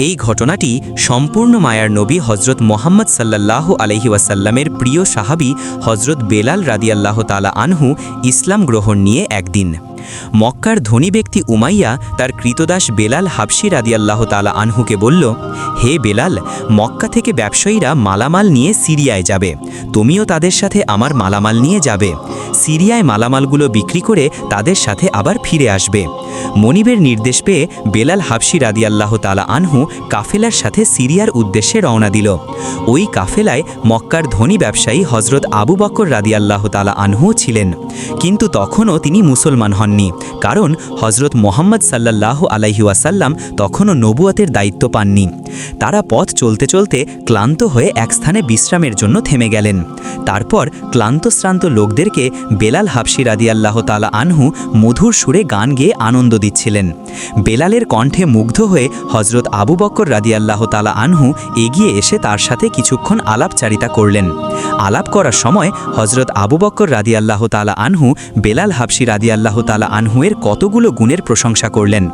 এই ঘটনাটি সম্পূর্ণ মায়ার নবী হজরত মোহাম্মদ সাল্লাহ আলহি ওয়াসাল্লামের প্রিয় সাহাবি হজরত বেলাল রাদিয়াল্লাহ তালা আনহু ইসলাম গ্রহণ নিয়ে একদিন। মক্কার ধনী ব্যক্তি উমাইয়া তার কৃতদাস বেলাল হাবসি রাদিয়াল্লাহ তালা আনহুকে বলল, হে বেলাল, মক্কা থেকে ব্যবসায়ীরা মালামাল নিয়ে সিরিয়ায় যাবে। তুমিও তাদের সাথে আমার মালামাল নিয়ে যাবে। সিরিয়ায় মালামালগুলো বিক্রি করে তাদের সাথে আবার ফিরে আসবে। মনিবের নির্দেশ পেয়ে বেলাল হাবসি রাদিয়াল্লাহ তালা আনহু কাফেলার সাথে সিরিয়ার উদ্দেশ্যে রওনা দিল। ওই কাফেলায় মক্কার ধনী ব্যবসায়ী হজরত আবু বকর রাদিয়াল্লাহ তালা আনহুও ছিলেন। কিন্তু তখনও তিনি মুসলমান হননি কারণ হজরত মোহাম্মদ সাল্লাল্লাহ আলাইহি ওয়াসাল্লাম তখনও নবুয়াতের দায়িত্ব পাননি। তারা পথ চলতে চলতে ক্লান্ত হয়ে এক স্থানে বিশ্রামের জন্য থেমে গেলেন। তারপর ক্লান্তশ্রান্ত লোকদেরকে বেলাল হাবসি রাদিয়াল্লাহ তালা আনহু মধুর সুরে গান গেয়ে আনন্দ দিচ্ছিলেন। বেলালের কণ্ঠে মুগ্ধ হয়ে হজরত আবু বক্কর রাদিয়াল্লাহ তালা আনহু এগিয়ে এসে তার সাথে কিছুক্ষণ আলাপচারিতা করলেন। আলাপ করার সময় হজরত আবু বক্কর রাদিয়াল্লাহ তালা আনহু বেলাল হাবসি রাদিয়াল্লাহ তালা আনহুয়ের কতগুলো গুণের প্রশংসা করলেন।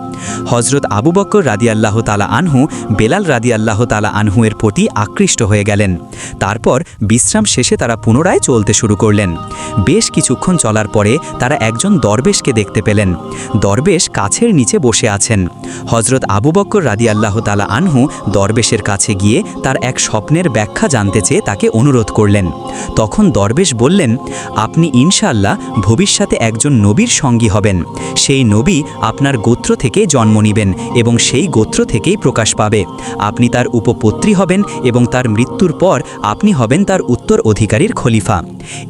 হজরত আবু বক্কর রাদিয়াল্লাহ তালা আনহু বেলাল রাদিয়াল্লাহ তালা আনহুয়ের প্রতি আকৃষ্ট হয়ে গেলেন। তারপর বিশ্রাম শেষে তারা পুনরায় চলতে শুরু করলেন। বেশ কিছুক্ষণ চলার পরে তারা একজন দরবেশকে দেখতে পেলেন। দরবেশ কাছের নিচে বসে আছেন। হজরত আবু বক্কর রাদিয়াল্লাহ তালা আনহু দরবেশের কাছে গিয়ে তার এক স্বপ্নের ব্যাখ্যা জানতে চেয়ে তাকে অনুরোধ করলেন। তখন দরবেশ বললেন, আপনি ইনশাল্লাহ ভবিষ্যতে একজন নবীর সঙ্গী হবেন। সেই নবী আপনার গোত্র থেকে জন্ম নেবেন এবং সেই গোত্র থেকেই প্রকাশ পাবে। আপনি তার উপপত্রী হবেন এবং তার মৃত্যুর পর আপনি হবেন তার উত্তর অধিকারীর খলিফা।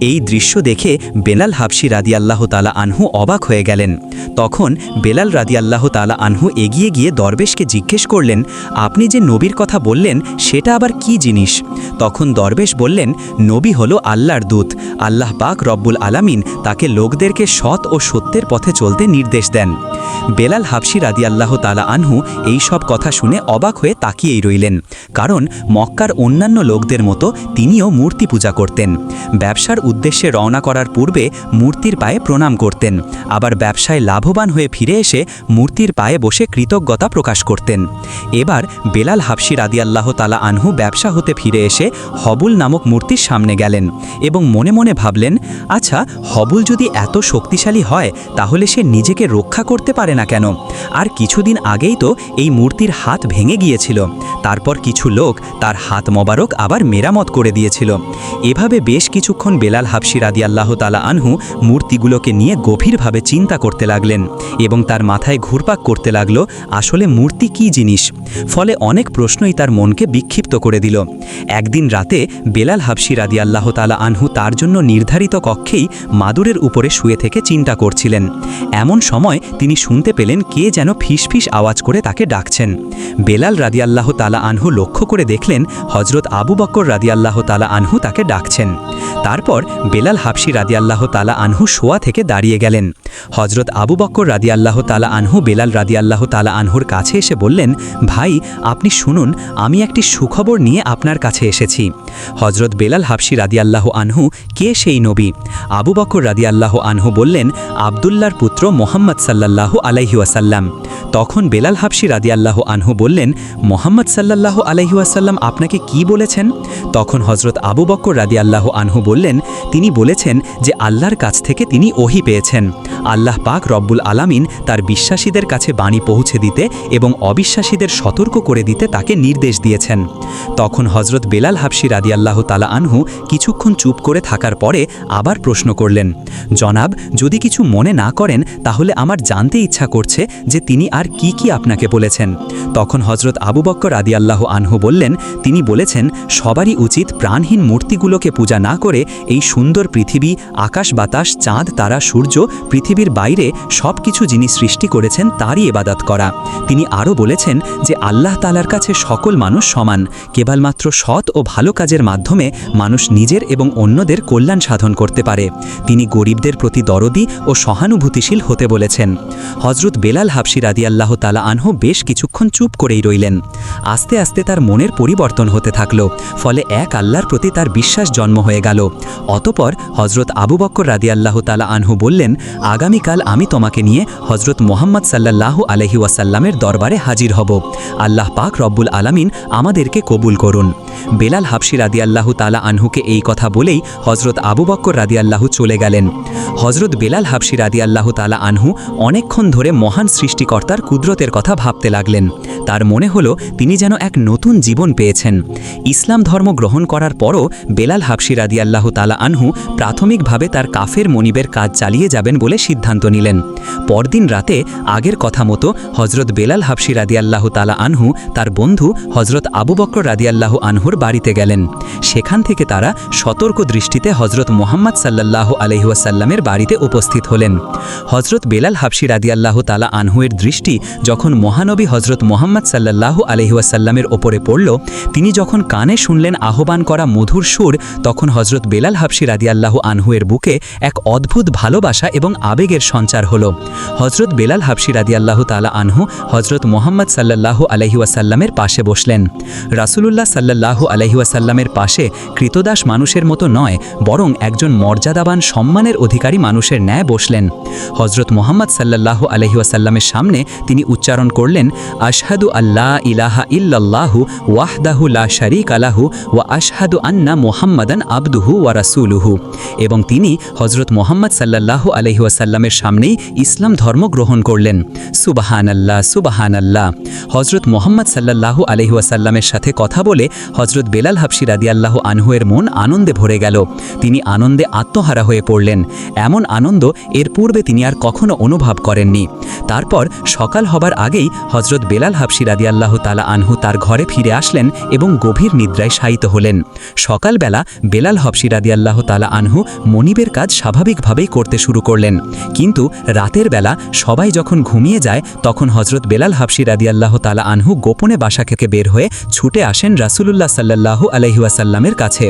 এই দৃশ্য দেখে বেলাল হাবসি রাদিয়াল্লাহ তালা আনহু অবাক হয়ে গেলেন। তখন বেলাল রাদিয়াল্লাহ তালা আনহু এগিয়ে গিয়ে দরবেশকে জিজ্ঞেস করলেন, আপনি যে নবীর কথা বললেন, সেটা আবার কি জিনিস? তখন দরবেশ বললেন, নবী হল আল্লাহর দূত। আল্লাহ পাক রব্বুল আলামিন তাকে লোকদেরকে সৎ ও সত্যের পথে চলতে নির্দেশ দেন। বেলাল হাবসি রাদিয়াল্লাহ তালা আনহু এই সব কথা শুনে অবাক হয়ে তাকিয়েই রইলেন। কারণ মক্কার অন্যান্য লোকদের মতো তিনিও মূর্তি পূজা করতেন। ব্যবসার উদ্দেশ্যে রওনা করার পূর্বে মূর্তির পায়ে প্রণাম করতেন। আবার ব্যবসায় লাভবান হয়ে ফিরে এসে মূর্তির পায়ে বসে কৃতজ্ঞতা প্রকাশ করতেন। এবার বেলাল হাবসি রাদিয়াল্লাহ তালা আনহু ব্যবসা হতে ফিরে এসে হবুল নামক মূর্তির সামনে গেলেন এবং মনে মনে ভাবলেন আচ্ছা হবুল যদি এত শক্তিশালী হয়, তাহলে সে নিজেকে রক্ষা করতে পারে না কেন? আর কিছুদিন আগেই তো এই মূর্তির হাত ভেঙে গিয়েছিল। তারপর কিছু লোক তার হাত মোবারক আবার মেরামত করে দিয়েছিল। এভাবে বেশ কিছুক্ষণ বেলাল হাবসি রাদিয়াল্লাহ তালা আনহু মূর্তিগুলোকে নিয়ে গভীরভাবে চিন্তা করতে লাগলেন এবং তার মাথায় ঘুরপাক করতে লাগল, আসলে মূর্তি কি জিনিস? ফলে অনেক প্রশ্নই তার মনকে বিক্ষিপ্ত করে দিল। একদিন রাতে বেলাল হাবসি রাদিয়াল্লাহ তালা আনহু তার জন্য নির্ধারিত কক্ষেই মাদুরের উপরে শুয়ে থেকে চিন্তা করছিলেন। এমন সময় তিনি শুনতে পেলেন কে যেন ফিসফিস আওয়াজ করে তাকে ডাকছেন। বেলাল রাদিয়াল্লাহ তালা আনহু লক্ষ্য করে দেখলেন হজরত আবু বক্কর রাদিয়াল্লাহ তালা আনহু তাকে ডাকছেন। তারপর বেলাল হাবসি রাদিয়াল্লাহ তালা আনহু শোয়া থেকে দাঁড়িয়ে গেলেন। হজরত আবু বক্কর রাদিয়াল্লাহ তালা আনহু বেলাল রাদিয়াল্লাহ তালা আনহুর কাছে এসে বললেন, ভাই, আপনি শুনুন, আমি একটি সুখবর নিয়ে আপনার কাছে এসেছি। হজরত বেলাল হাবসি রাদিয়াল্লাহ আনহু, কে সেই নবী? আবু বকর রাদিয়াল্লাহ আনহু বললেন আবদুল্লার পুত্র মোহাম্মদ সাল্লাল্লাহ আলাইহি ওয়াসাল্লাম। তখন বেলাল হাবসি রাদিয়াল্লাহ আনহু বললেন, মোহাম্মদ সাল্লাল্লাহু আলাইহি ওয়াসাল্লাম আপনাকে কি বলেছেন? তখন হজরত আবু বক্কর রাদিয়াল্লাহ আনহু বললেন তিনি বলেছেন যে আল্লাহর কাছ থেকে তিনি ওহি পেয়েছেন। আল্লাহ পাক রব্বুল আলামিন তার বিশ্বাসীদের কাছে বাণী পৌঁছে দিতে এবং অবিশ্বাসীদের সতর্ক করে দিতে তাকে নির্দেশ দিয়েছেন। তখন হজরত বেলাল হাবসি রাদিয়াল্লাহ তালা আনহু কিছুক্ষণ চুপ করে থাকার পরে আবার প্রশ্ন করলেন, জনাব, যদি কিছু মনে না করেন, তাহলে আমার জানতে ইচ্ছা করছে যে তিনি আর কি কি আপনাকে বলেছেন। তখন হজরত আবু বক্কর আদিয়াল্লাহ আনহু বললেন, তিনি বলেছেন, সবারই উচিত প্রাণহীন মূর্তিগুলোকে পূজা না করে এই সুন্দর পৃথিবী, আকাশ, বাতাস, চাঁদ, তারা, সূর্য, পৃথিবীর বাইরে সব কিছু যিনি সৃষ্টি করেছেন তারই এবাদত করা। তিনি আরও বলেছেন যে আল্লাহ তালার কাছে সকল মানুষ সমান, কেবলমাত্র সৎ ও ভালো কাজের মাধ্যমে মানুষ নিজের এবং অন্যদের কল্যাণ সাধন করতে পারে। তিনি গরিবদের প্রতি দরদি ও সহানুভূতিশীল হতে বলেছেন। হজরত বেলাল হাফসি রাদি আল্লাহ তালা আনহু বেশ কিছুক্ষণ চুপ করেই রইলেন। আস্তে আস্তে তার মনের পরিবর্তন হতে থাকল, ফলে এক আল্লাহর প্রতি তার বিশ্বাস জন্ম হয়ে গেল। অতপর হজরত আবু বক্কর রাদিয়াল্লাহু তালা আনহু বললেন, আগামীকাল আমি তোমাকে নিয়ে হজরত মোহাম্মদ সাল্লাহ আলহি ওয়াসাল্লামের দরবারে হাজির হব। আল্লাহ পাক রব্বুল আলামিন আমাদেরকে কবুল করুন। বেলাল হাবশি রাদিয়াল্লাহু তালা আনহুকে এই কথা বলেই হজরত আবু বক্কর রাদিয়াল্লাহু চলে গেলেন। হজরত বেলাল হাবশি রাদিয়াল্লাহু তালা আনহু অনেকক্ষণ ধরে মহান সৃষ্টিকর্তার কুদরতের কথা ভাবতে লাগলেন। তার মনে হলো তিনি যেন এক নতুন জীবন পেয়েছেন। ইসলাম ধর্ম গ্রহণ করার পরও বেলাল হাবশি রাদিয়াল্লাহু তালা আনহু প্রাথমিকভাবে তার কাফের মনিবের কাজ চালিয়ে যাবেন বলে সিদ্ধান্ত নিলেন। পরদিন রাতে আগের কথা মতো হজরত বেলাল হাবশি রাদিয়াল্লাহু তালা আনহু তার বন্ধু হজরত আবু বক্র রাদিয়াল্লাহু আনহুর বাড়িতে গেলেন। সেখান থেকে তারা সতর্ক দৃষ্টিতে হজরত মোহাম্মদ সাল্লাল্লাহু আলহিউসাল্লামের বাড়িতে উপস্থিত হলেন। হজরত বেলাল হাবশি রাদিয়াল্লাহু তালা আনহুয়ের দৃষ্টি যখন মহানবী হজরত মোহাম্মদ সাল্লাল্লাহু আলহিউসাল্লামের ওপরে পড়ল, তিনি যখন কানে শুনলেন আহ্বান করা মধুর সুর, তখন হজরত বেলাল হাবশি রাদিয়াল্লাহু আনহুয়ের বুকে এক অদ্ভুত ভালোবাসা এবং আবেগের সঞ্চার হল। হজরত বেলাল হাবশি রাদিয়াল্লাহু তালা আনহু হজরত মোহাম্মদ সাল্লাল্লাহু আলহিউসাল্লামের পাশে বসলেন। রাসূলুল্লাহ সাল্লাল্লাহু আলহিউসাল্লামের পাশে কৃতদাস মানুষের মতো নয়, বরং একজন মর্যাদাবান, সম্মানের অধিকারী মানুষের ন্যায় বসলেন। হজরত মোহাম্মদ সাল্লাল্লাহু আলহিউসাল্লামের সামনে তিনি উচ্চারণ করলেন, আশহাদু আল্লাহ ইলাহা ইল্লাল্লাহু ওয়াহদাহু লা শারিক আলাহু ওয়া আশহাদু আন্না মোহাম্মদান আবদুহু ওয়া রাসূলুহু। এবং তিনি হজরত মোহাম্মদ সাল্লাল্লাহু আলহিউসাল্লামের সামনেই ইসলাম ধর্ম গ্রহণ করলেন। সুবাহান আল্লাহ সুবাহান আল্লাহ হজরত মোহাম্মদ সাল্লাল্লাহু আলহিউসাল্লামের সাথে কথা বলে হজরত বেলাল হাবশি রাদিয়াল্লাহ আনহুয়ের মন আনন্দে ভরে গেল। তিনি আনন্দে আত্মহারা হয়ে পড়লেন। এমন আনন্দ এর পূর্বে তিনি আর কখনো অনুভব করেননি। তারপর সকাল হবার আগেই হজরত বেলাল হাবশি রাদিয়াল্লাহ তালা আনহু তার ঘরে ফিরে আসলেন এবং গভীর নিদ্রায় শায়িত হলেন। সকালবেলা বেলাল হবশি রাদিয়াল্লাহ তালা আনহু মনিবের কাজ স্বাভাবিকভাবেই করতে শুরু করলেন। কিন্তু রাতের বেলা সবাই যখন ঘুমিয়ে যায়, তখন হজরত বেলাল হাবশি রাদিয়াল্লাহ তালা আনহু গোপনে বাসা থেকে বের হয়ে ছুটে আসেন রাসূলুল্লাহ সাল্লাল্লাহু আলহিউসাল্লামের কাছে।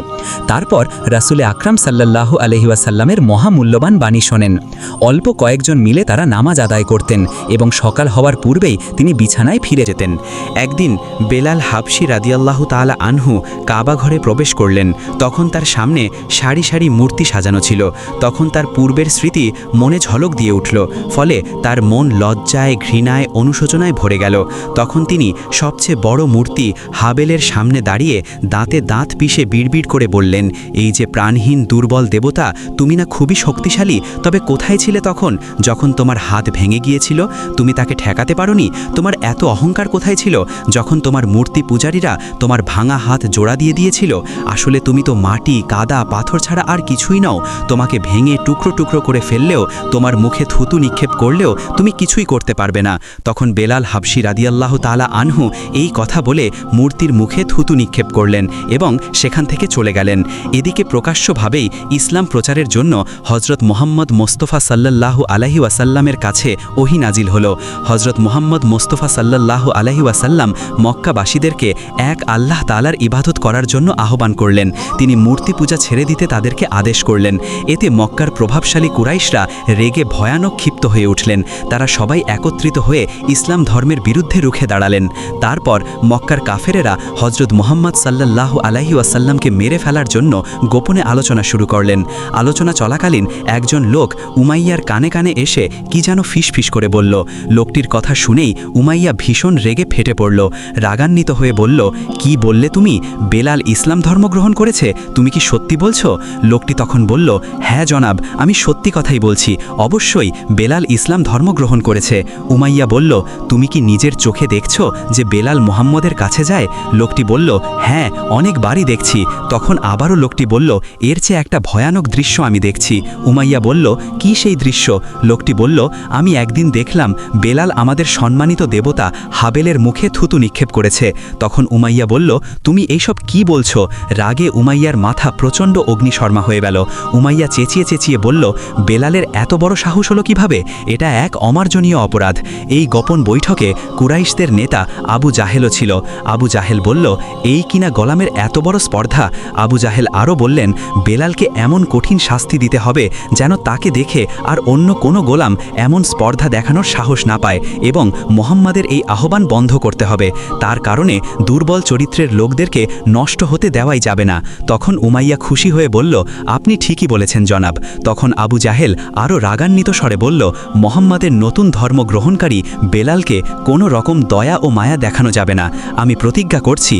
তারপর রাসূলে আকরাম সাল্লাল্লাহু আলহিউসাল্লামের মহামূল্যবান বাণী শোনেন। অল্প কয়েকজন মিলে তারা নামাজ আদায় করতেন এবং সকাল হওয়ার পূর্বেই তিনি বিছানায় ফিরে যেতেন। একদিন বেলাল হাবশি রাদিয়াল্লাহু তাআলা আনহু কাবা ঘরে প্রবেশ করলেন। তখন তার সামনে সারি সারি মূর্তি সাজানো ছিল। তখন তার পূর্বের স্মৃতি মনে ঝলক দিয়ে উঠল। ফলে তার মন লজ্জায়, ঘৃণায়, অনুশোচনায় ভরে গেল। তখন তিনি সবচেয়ে বড় মূর্তি হাবেলের সামনে দাঁড়িয়ে দাঁতে দাঁত পিষে বিড়বিড় করে বললেন, এই যে প্রাণহীন দুর্বল দেবতা, তুমি না খুবই শক্তিশালী, তবে কোথায় ছিলে তখন? যখন তোমার হাত ভেঙে গিয়েছিল, তুমি তাকে ঠেকাতে পারোনি? তোমার এত অহংকার কোথায় ছিল? যখন তোমার মূর্তি পূজারীরা তোমার ভাঙা হাত জোড়া দিয়ে দিয়েছিল, আসলে তুমি তো মাটি, কাদা, পাথর ছাড়া আর কিছুই নও। তোমাকে ভেঙে টুকরো টুকরো করে ফেললেও, তোমার মুখে থুতু নিক্ষেপ করলেও তুমি কিছুই করতে পারবে না। তখন বেলাল হাবশি রাদিয়াল্লাহ তালা আনহু এই কথা বলে মূর্তির মুখে থুতু নিক্ষেপ করলেন এবং সেখান থেকে চলে গেলেন। এদিকে প্রকাশ্যভাবেই ইসলাম প্রচারের জন্য হজরত মোহাম্মদ মোস্তফা সাল্লাল্লাহু আলাহি ওয়াসাল্লামের কাছে ওহি নাজিল হল। হজরত মোহাম্মদ মোস্তফা সাল্লাল্লাহু আলাহি ওয়াসাল্লাম মক্কাবাসীদেরকে এক আল্লাহ তালার ইবাদত করার জন্য আহ্বান করলেন। তিনি মূর্তি পূজা ছেড়ে দিতে তাদেরকে আদেশ করলেন। এতে মক্কার প্রভাবশালী কুরাইশরা রেগে ভয়ানক ক্ষিপ্ত হয়ে উঠলেন। তারা সবাই একত্রিত হয়ে ইসলাম ধর্মের বিরুদ্ধে রুখে দাঁড়ালেন। তারপর মক্কার কাফেরেরা হজরত মোহাম্মদ সাল্লাহ আলাহি ওয়াসাল্লামকে মেরে ফেলার জন্য গোপনে আলোচনা শুরু করলেন। আলোচনা চলাকালীন একজন লোক উমাইয়ার কানে কানে এসে কি যেন ফিসফিস করে বলল। লোকটির কথা শুনেই উমাইয়া ভীষণ রেগে ফেটে পড়ল। রাগান্বিত হয়ে বলল, কি বললে তুমি? বেলাল ইসলাম ধর্ম গ্রহণ করেছে? তুমি কি সত্যি বলছো? লোকটি তখন বলল হ্যাঁ জনাব, আমি সত্যি কথাই বলছি। অবশ্যই বেলাল ইসলাম ধর্ম গ্রহণ করেছে। উমাইয়া বলল, তুমি কি নিজের চোখে দেখছ যে বেলাল মোহাম্মদের কাছে যায়? লোকটি বলল হ্যাঁ অনেকবারই দেখছি। তখন আবারও লোকটি বলল, এর চেয়ে একটা ভয়ানক দৃশ্য আমি দেখছি। উমাইয়া বলল, কি সেই দৃশ্য? লোকটি বলল, আমি একদিন দেখলাম, বেলাল আমাদের সম্মানিত দেবতা হাবেলের মুখে থুতু নিক্ষেপ করেছে। তখন উমাইয়া বলল, তুমি এইসব কি বলছো? রাগে উমাইয়ার মাথা প্রচণ্ড অগ্নিশর্মা হয়ে গেল। উমাইয়া চেঁচিয়ে চেঁচিয়ে বলল, বেলালের এত বড় সাহস হলো কীভাবে? এটা এক অমার্জনীয় অপরাধ। এই গোপন বৈঠকে কুরাইশদের নেতা আবু জাহেলও ছিল। আবু জাহেল বলল, এই কিনা গোলামের এত বড় স্পর্ধা? আবু জাহেল আরও বললেন, বেলালকে এমন কঠিন শাস্তি দিতে হবে যেন তাকে দেখে আর অন্য কোনো গোলাম এমন স্পর্ধা দেখানোর সাহস না পায় এবং মোহাম্মদের এই আহ্বান বন্ধ করতে হবে। তার কারণে দুর্বল চরিত্রের লোকদেরকে নষ্ট হতে দেওয়াই যাবে না। তখন উমাইয়া খুশি হয়ে বলল, আপনি ঠিকই বলেছেন, জনাব। তখন আবু জাহেল আরও রাগান্বিত স্বরে বলল, মোহাম্মদের নতুন ধর্ম গ্রহণকারী বেলালকে কোনো রকম দয়া ও মায়া দেখানো যাবে না। আমি প্রতিজ্ঞা করছি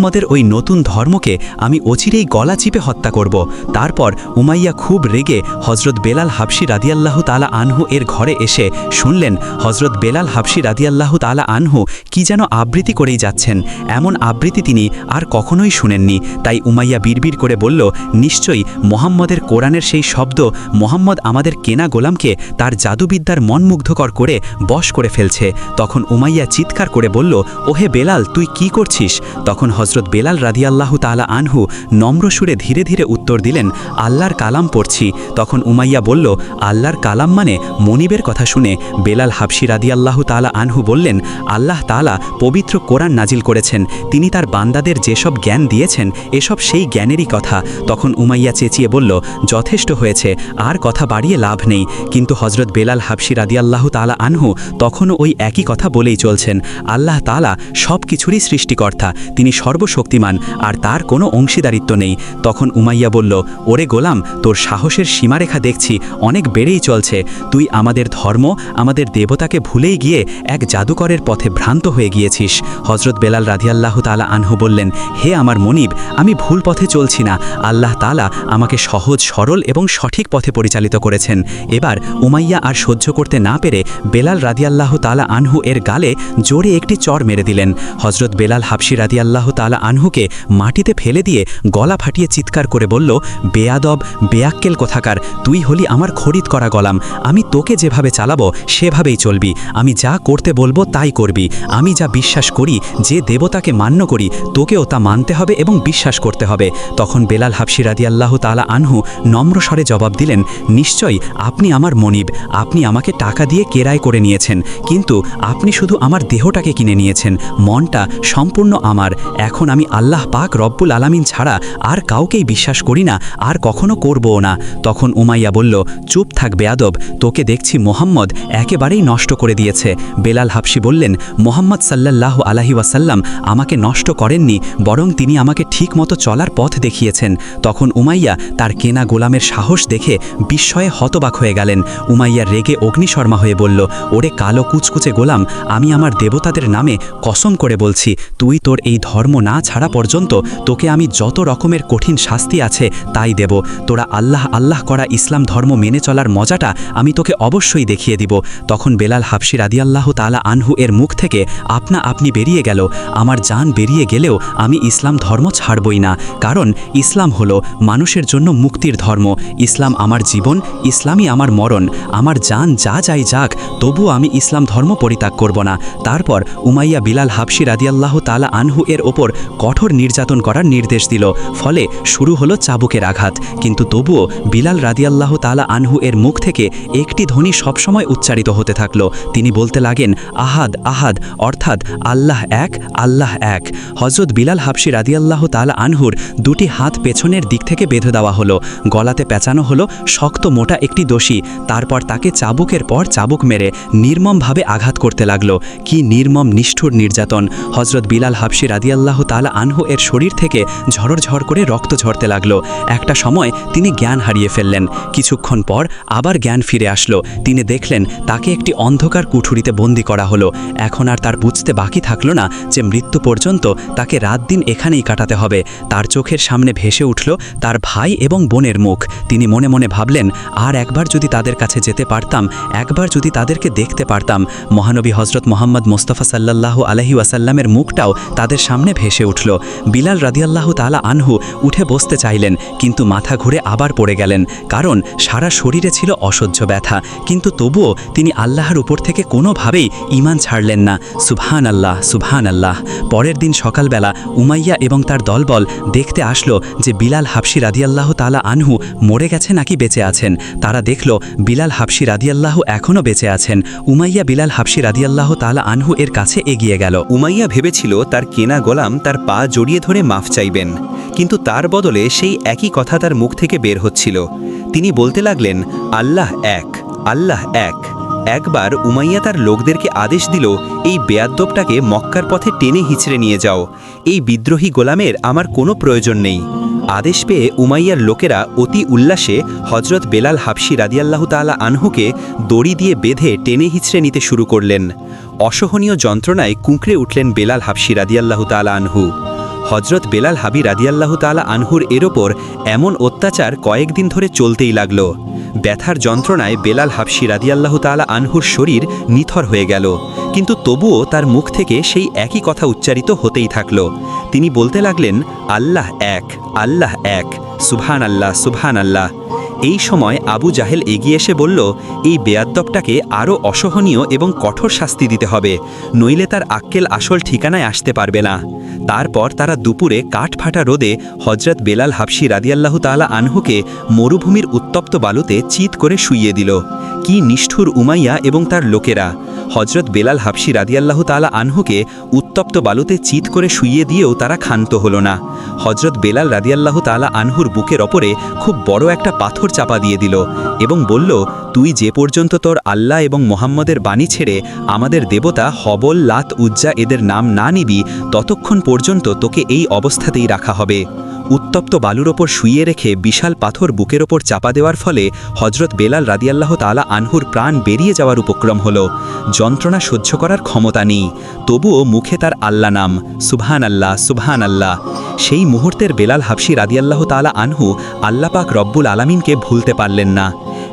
মোহাম্মদের ওই নতুন ধর্মকে আমি অচিরেই গলা চিপে হত্যা করব। তারপর উমাইয়া খুব রেগে হজরত বেলাল হাবসি রাদিয়াল্লাহ তালা আনহু এর ঘরে এসে শুনলেন হজরত বেলাল হাবসি রাদিয়াল্লাহ তালা আনহু কি যেন আবৃত্তি করেই যাচ্ছেন। এমন আবৃত্তি তিনি আর কখনোই শুনেননি। তাই উমাইয়া বিড়বিড় করে বলল, নিশ্চয়ই মোহাম্মদের কোরআনের সেই শব্দ মোহাম্মদ আমাদের কেনা গোলামকে তার জাদুবিদ্যার মনমুগ্ধকর করে বশ করে ফেলছে। তখন উমাইয়া চিৎকার করে বলল, ওহে বেলাল, তুই কি করছিস? তখন হজরত বেলাল রাদিয়াল্লাহু তালা আনহু নম্র সুরে ধীরে ধীরে উত্তর দিলেন, আল্লাহর কালাম পড়ছি। তখন উমাইয়া বলল, আল্লাহর কালাম মানে মনিবের কথা শুনে। বেলাল হাবসি রাদিয়াল্লাহু তালা আনহু বললেন, আল্লাহ তালা পবিত্র কোরআন নাজিল করেছেন। তিনি তার বান্দাদের যেসব জ্ঞান দিয়েছেন, এসব সেই জ্ঞানেরই কথা। তখন উমাইয়া চেঁচিয়ে বলল, যথেষ্ট হয়েছে, আর কথা বাড়িয়ে লাভ নেই। কিন্তু হজরত বেলাল হাবসি রাদিয়াল্লাহু তালা আনহু তখনও ওই একই কথা বলেই চলছেন। আল্লাহ তালা সব কিছুরই সৃষ্টিকর্তা। তিনি সর্বশক্তিমান, আর তার কোনো অংশীদারিত্ব নেই। তখন উমাইয়া বলল, ওরে গোলাম, তোর সাহসের সীমারেখা দেখছি, অনেক বেড়েই চলছে। তুই আমাদের ধর্ম, আমাদের দেবতাকে ভুলেই গিয়ে এক জাদুকরের পথে ভ্রান্ত হয়ে গিয়েছিস। হজরত বেলাল রাধিয়াল্লাহ তালা আনহু বললেন, হে আমার মনিব, আমি ভুল পথে চলছি না। আল্লাহ তালা আমাকে সহজ, সরল এবং সঠিক পথে পরিচালিত করেছেন। এবার উমাইয়া আর সহ্য করতে না পেরে বেলাল রাদিয়াল্লাহ তালা আনহু এর গালে জোরে একটি চর মেরে দিলেন। হজরত বেলাল হাবসি রাদিয়াল্লাহ তালা আনহুকে মাটিতে ফেলে দিয়ে গলা ফাটিয়ে চিৎকার করে বলল, বেয়াদব, বেয়াক্কেল কোথাকার, তুই হলি আমার খরিদ করা গলাম। আমি তোকে যেভাবে চালাবো, সেভাবেই চলবি। আমি যা করতে বলব, তাই করবি। আমি যা বিশ্বাস করি, যে দেবতাকে মান্য করি, তোকেও তা মানতে হবে এবং বিশ্বাস করতে হবে। তখন বেলাল হাবসি রাদিয়াল্লাহ তালা আনহু নম্রস্বরে জবাব দিলেন, নিশ্চয়ই, আপনি আমার মনিব। আপনি আমাকে টাকা দিয়ে কেরায় করে নিয়েছেন। কিন্তু আপনি শুধু আমার দেহটাকে কিনে নিয়েছেন। মনটা সম্পূর্ণ আমার। এখন আমি আল্লাহ পাক রব্বুল আলামিন ছাড়া আর কাউকেই বিশ্বাস করি না, আর কখনো করবও না। তখন উমাইয়া বলল, চুপ থাক বেয়াদব, তোকে দেখছি মোহাম্মদ একেবারেই নষ্ট করে দিয়েছে। বেলাল হাবসি বললেন, মোহাম্মদ সাল্লাল্লাহ আলাহি ওয়াসাল্লাম আমাকে নষ্ট করেননি, বরং তিনি আমাকে ঠিক মতো চলার পথ দেখিয়েছেন। তখন উমাইয়া তার কেনা গোলামের সাহস দেখে বিস্ময়ে হতবাক হয়ে গেলেন। উমাইয়ার রেগে অগ্নিশর্মা হয়ে বলল, ওরে কালো কুচকুচে গোলাম, আমি আমার দেবতাদের নামে কসম করে বলছি, তুই তোর এই ধর্ম না ছাড়া পর্যন্ত তোকে আমি যত রকমের কঠিন শাস্তি আছে তাই দেব। তোরা আল্লাহ আল্লাহ করা ইসলাম ধর্ম মেনে চলার মজাটা আমি তোকে অবশ্যই দেখিয়ে দিব। তখন বেলাল হাবসি রাদিয়াল্লাহ তালা আনহু এর মুখ থেকে, আপনা আপনি বেরিয়ে গেল। আমার জান বেরিয়ে গেলেও আমি ইসলাম ধর্ম ছাড়বই না। কারণ ইসলাম হলো মানুষের জন্য মুক্তির ধর্ম। ইসলাম আমার জীবন, ইসলামই আমার মরণ। আমার জান যা যাই যাক, তবুও আমি ইসলাম ধর্ম পরিত্যাগ করব না। তারপর উমাইয়া বিলাল হাবসি রাদিয়াল্লাহ তালা আনহু এর ওপর কঠোর নির্যাতন করার নির্দেশ দিল। ফলে শুরু হলো চাবুকের আঘাত। কিন্তু তবুও বিলাল রাদিয়াল্লাহ তালা আনহু এর মুখ থেকে একটি ধ্বনি সবসময় উচ্চারিত হতে থাকল। তিনি বলতে লাগেন, আহাদ আহাদ, অর্থাৎ আল্লাহ এক আল্লাহ এক। হজরত বিলাল হাফসি রাদিয়াল্লাহ তালা আনহুর দুটি হাত পেছনের দিক থেকে বেঁধে দেওয়া হলো। গলাতে পেঁচানো হলো শক্ত মোটা একটি দোষী। তারপর তাকে চাবুকের পর চাবুক মেরে নির্মমভাবে আঘাত করতে লাগল। কি নির্মম, নিষ্ঠুর নির্যাতন। হজরত বিলাল হাফসি রাদিয়াল্লাহ তালা আনহু এর শরীর থেকে ঝড় করে রক্ত ঝরতে লাগল। একটা সময় তিনি জ্ঞান হারিয়ে ফেললেন। কিছুক্ষণ পর আবার জ্ঞান ফিরে আসলো। তিনি দেখলেন, তাকে একটি অন্ধকার কুঠুরিতে বন্দি করা হলো। এখন আর তার বুঝতে বাকি থাকল না যে মৃত্যু পর্যন্ত তাকে রাত দিন এখানেই কাটাতে হবে। তার চোখের সামনে ভেসে উঠল তার ভাই এবং বোনের মুখ। তিনি মনে মনে ভাবলেন, আর একবার যদি তাদের কাছে যেতে পারতাম, একবার যদি তাদেরকে দেখতে পারতাম, মহানবী হজরত মোহাম্মদ মোস্তফা সাল্লাল্লাহ আলহি ওয়াসাল্লামের মুখটাও তাদের সামনে ভেসে উঠল। বিলাল রাদিয়াল্লাহ তালা আনহু উঠে বসতে চাইলেন, কিন্তু মাথা ঘুরে আবার পড়ে গেলেন, কারণ সারা শরীরে ছিল অসহ্য ব্যথা। কিন্তু তবুও তিনি আল্লাহর উপর থেকে কোনোভাবেই ইমান ছাড়লেন না। সুবহান আল্লাহ সুবহান আল্লাহ পরের দিন সকালবেলা উমাইয়া এবং তার দলবল দেখতে আসলো যে বিলাল হাবসি রাদিয়াল্লাহ তালা আনহু মরে গেছে নাকি বেঁচে আছেন। তারা দেখল, বিলাল হাফসি রাদিয়াল্লাহ এখনও বেঁচে আছেন। উমাইয়া বিলাল হাবসি রাদিয়াল্লাহ তালা আনহু এর কাছে এগিয়ে গেল। উমাইয়া ভেবেছিল তার কেনা গোলাম তার পা জড়িয়ে ধরে মাফ চাইবেন। কিন্তু তার বদলে সেই একই কথা তার মুখ থেকে বের হচ্ছিল। তিনি বলতে লাগলেন, আল্লাহ এক আল্লাহ এক। একবার উমাইয়া তার লোকদেরকে আদেশ দিল, এই বেয়াদ্দবটাকে মক্কার পথে টেনে হিচড়ে নিয়ে যাও। এই বিদ্রোহী গোলামের আমার কোনো প্রয়োজন নেই। আদেশ পেয়ে উমাইয়ার লোকেরা অতি উল্লাসে হজরত বেলাল হাবশি রাদিয়াল্লাহু তাআলা আনহুকে দড়ি দিয়ে বেঁধে টেনে হিচড়ে নিতে শুরু করলেন। অসহনীয় যন্ত্রণায় কুঁকড়ে উঠলেন বেলাল হাবশি রাদিয়াল্লাহু তাআলা আনহু। হজরত বেলাল হাবি রাদিয়াল্লাহু তাআলা আনহুর এর ওপর এমন অত্যাচার কয়েকদিন ধরে চলতেই লাগল। ব্যথার যন্ত্রণায় বেলাল হাফসি রাদিয়াল্লাহ তালা আনহুর শরীর নিথর হয়ে গেল। কিন্তু তবুও তার মুখ থেকে সেই একই কথা উচ্চারিত হতেই থাকল। তিনি বলতে লাগলেন, আল্লাহ এক আল্লাহ এক সুভান আল্লাহ সুবহান আল্লাহ এই সময় আবু জাহেল এগিয়ে এসে বলল, এই বেয়াদ্দপটাকে আরও অসহনীয় এবং কঠোর শাস্তি দিতে হবে, নইলে তার আক্কেল আসল ঠিকানায় আসতে পারবে না। তারপর তারা দুপুরে কাঠ ফাটা রোদে হজরত বেলাল হাফসি রাদিয়াল্লাহ তালা আনহুকে মরুভূমির উত্তপ্ত বালুতে চিত করে শুইয়ে দিল। কি নিষ্ঠুর উমাইয়া এবং তার লোকেরা। হজরত বেলাল হাবশি রাদিয়াল্লাহু তালা আনহুকে উত্তপ্ত বালুতে চিত করে শুইয়ে দিয়েও তারা ক্ষান্ত হলো না। হজরত বেলাল রাদিয়াল্লাহু তালা আনহুর বুকের ওপরে খুব বড় একটা পাথর চাপা দিয়ে দিল এবং বলল, তুই যে পর্যন্ত তোর আল্লাহ এবং মোহাম্মদের বাণী ছেড়ে আমাদের দেবতা হবল, লাত, উজ্জা এদের নাম না নিবি, ততক্ষণ পর্যন্ত তোকে এই অবস্থাতেই রাখা হবে। উত্তপ্ত বালুর ওপর শুইয়ে রেখে বিশাল পাথর বুকের ওপর চাপা দেওয়ার ফলে হজরত বেলাল রাদিয়াল্লাহ তালা আনহুর প্রাণ বেরিয়ে যাওয়ার উপক্রম হল। যন্ত্রণা সহ্য করার ক্ষমতা নেই। তবুও মুখে তার আল্লাহ নাম সুবহান আল্লাহ সুবহান আল্লাহ সেই মুহূর্তের বেলাল হাবশি রাদিয়াল্লাহ তালা আনহু আল্লাপাক রব্বুল আলামিনকে ভুলতে পারলেন না।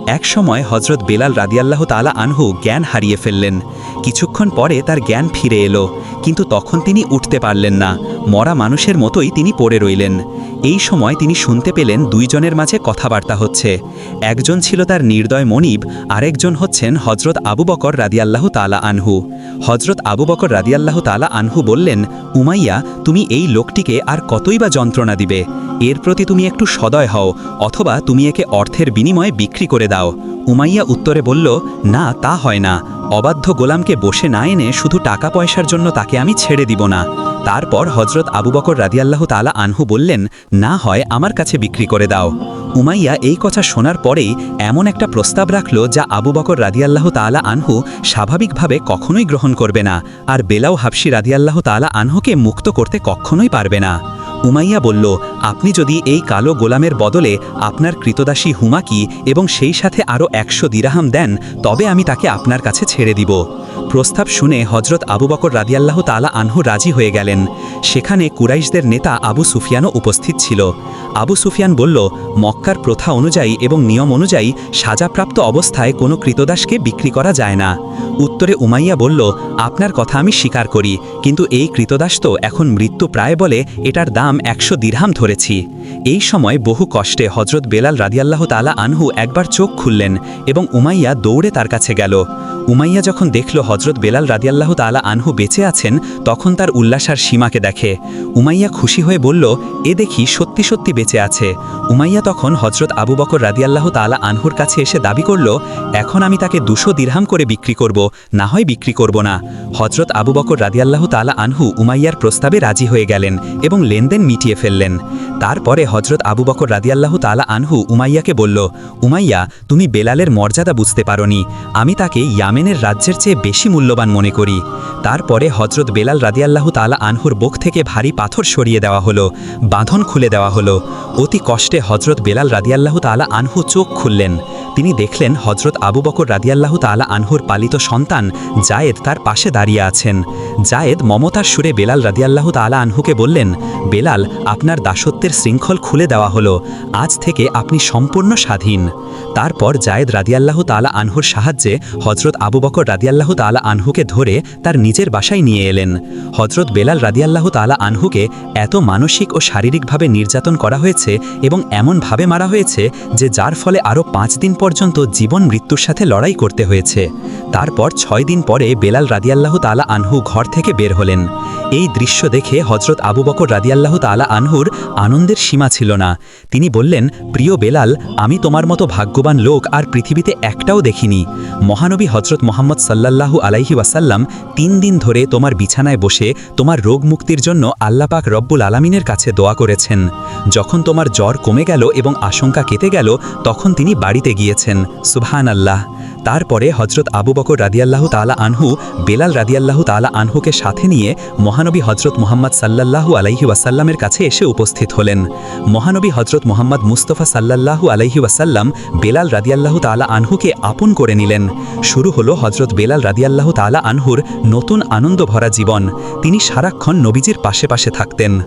এক সময় হজরত বেলাল রাদিয়াল্লাহ তালা আনহু জ্ঞান হারিয়ে ফেললেন। কিছুক্ষণ পরে তার জ্ঞান ফিরে এলো, কিন্তু তখন তিনি উঠতে পারলেন না। মরা মানুষের মতোই তিনি পড়ে রইলেন। এই সময় তিনি শুনতে পেলেন দুইজনের মাঝে কথাবার্তা হচ্ছে। একজন ছিল তার নির্দয় মনিব, আরেকজন হচ্ছেন হজরত আবু বকর রাদিয়াল্লাহ তালা আনহু। হজরত আবু বকর রাদিয়াল্লাহ তালা আনহু বললেন, উমাইয়া, তুমি এই লোকটিকে আর কতই বা যন্ত্রণা দিবে? এর প্রতি তুমি একটু সদয় হও, অথবা তুমি একে অর্থের বিনিময়ে বিক্রি করে দাও। উমাইয়া উত্তরে বলল, না, তা হয় না। অবাধ্য গোলামকে বসে না এনে শুধু টাকা পয়সার জন্য তাকে আমি ছেড়ে দিব না। তারপর হজরত আবু বকর রাদিয়াল্লাহ তালা আনহু বললেন, না হয় আমার কাছে বিক্রি করে দাও। উমাইয়া এই কথা শোনার পরেই এমন একটা প্রস্তাব রাখল যা আবু বকর রাদিয়াল্লাহ তালা আনহু স্বাভাবিকভাবে কখনোই গ্রহণ করবে না আর বেলাও হাফসি রাদিয়াল্লাহ তালা আনহুকে মুক্ত করতে কখনোই পারবে না। উমাইয়া বলল, আপনি যদি এই কালো গোলামের বদলে আপনার কৃতদাসী হুমাকি এবং সেই সাথে আরও একশো দিরাহাম দেন, তবে আমি তাকে আপনার কাছে ছেড়ে দিব। প্রস্তাব শুনে হজরত আবু বকর রাদিয়াল্লাহ তালা আনহু রাজি হয়ে গেলেন। সেখানে কুরাইশদের নেতা আবু সুফিয়ানও উপস্থিত ছিল। আবু সুফিয়ান বলল, মক্কার প্রথা অনুযায়ী এবং নিয়ম অনুযায়ী সাজাপ্রাপ্ত অবস্থায় কোনো কৃতদাসকে বিক্রি করা যায় না। উত্তরে উমাইয়া বলল, আপনার কথা আমি স্বীকার করি, কিন্তু এই কৃতদাস তো এখন মৃত্যু প্রায় বলে এটার দাম একশো দিরহাম ধরেছি। এই সময় বহু কষ্টে হজরত বেলাল রাদিয়াল্লাহ তালা আনহু একবার চোখ খুললেন এবং উমাইয়া দৌড়ে তার কাছে গেল। উমাইয়া যখন দেখল হজরত বেলাল রাদিয়াল্লাহ তালা আনহু বেঁচে আছেন, তখন তার উল্লাসার সীমাকে দেখে। উমাইয়া খুশি হয়ে বলল, এ দেখি সত্যি সত্যি বেঁচে আছে। উমাইয়া তখন হজরত আবু বকর রাদিয়াল্লাহ তালা আনহুর কাছে এসে দাবি করল, এখন আমি তাকে দুশো দিরহাম করে বিক্রি করব, না হয় বিক্রি করব না। হজরত আবু বকর রাদিয়াল্লাহ তালা আনহু উমাইয়ার প্রস্তাবে রাজি হয়ে গেলেন এবং লেনদেন মিটিয়ে ফেললেন। তারপরে হজরত আবু বকর রাদিয়াল্লাহ তালা আনহু উমাইয়াকে বলল, উমাইয়া, তুমি বেলালের মর্যাদা বুঝতে পারোনি। আমি তাকে ইয়ামেনের রাজ্যের চেয়ে বেশি মূল্যবান মনে করি। তারপরে হজরত বেলাল রাদিয়াল্লাহ তালা আনহুর বোক থেকে ভারী পাথর সরিয়ে দেওয়া হলো, বাঁধন খুলে দেওয়া হলো। অতি কষ্টে হজরত বেলাল রাদিয়াল্লাহ তালা আনহু চোখ খুললেন। তিনি দেখলেন হজরত আবু বকর রাদিয়াল্লাহ তালা আনহুর পালিত সন্তান জায়েদ তার পাশে দাঁড়িয়ে আছেন। জায়েদ মমতার সুরে বেলাল রাদিয়াল্লাহ তালা আনহুকে বললেন, বেলাল, আপনার দাসত্বের শৃঙ্খল খুলে দেওয়া হলো। আজ থেকে আপনি সম্পূর্ণ স্বাধীন। তারপর জায়েদ রাদিয়াল্লাহ তালা আনহুর সাহায্যে হজরত আবু বকর রাদিয়াল্লাহ তালা আনহুকে ধরে তার নিজের বাসায় নিয়ে এলেন। হজরত বেলাল রাদিয়াল্লাহ তালা আনহুকে এত মানসিক ও শারীরিকভাবে নির্যাতন করা হয়েছে এবং এমনভাবে মারা হয়েছে যে যার ফলে আরও পাঁচ দিন পর্যন্ত জীবন মৃত্যুর সাথে লড়াই করতে হয়েছে। তারপর ছয় দিন পরে বেলাল রাদিয়াল্লাহ তালা আনহু ঘর থেকে বের হলেন। এই দৃশ্য দেখে হজরত আবু বকর রাদিয়াল্লাহ তালা আনহুর আনন্দের সীমা ছিল না। তিনি বললেন, প্রিয় বেলাল, আমি তোমার মতো ভাগ্যবান লোক আর পৃথিবীতে একটাও দেখিনি। মহানবী হজরত মোহাম্মদ সাল্লাল্লাহু আলাইহি ওয়াসাল্লাম তিন দিন ধরে তোমার বিছানায় বসে তোমার রোগ মুক্তির জন্য আল্লাপাক রব্বুল আলামিনের কাছে দোয়া করেছেন। যখন তোমার জ্বর কমে গেল এবং আশঙ্কা কেটে গেল, তখন তিনি বাড়িতে গিয়েছেন। সুবহান আল্লাহ তারপরে হজরত আবু বকর রাদিয়াল্লাহু তালা আনহু, বেলাল রাদিয়াল্লাহু তালা আনহুকে সাথে নিয়ে মহানবী হজরত মোহাম্মদ সাল্লাল্লাহু আলাইহি ওয়াসাল্লামের কাছে এসে উপস্থিত হলেন। মহানবী হজরত মোহাম্মদ মুস্তফা সাল্লাল্লাহু আলাইহি ওয়াসাল্লাম বেলাল রাদিয়াল্লাহু তালা আনহুকে আপন করে নিলেন। শুরু হলো হজরত বেলাল রাদিয়াল্লাহু তালা আনহুর নতুন আনন্দ ভরা জীবন। তিনি সারাক্ষণ নবীজির পাশে পাশে থাকতেন।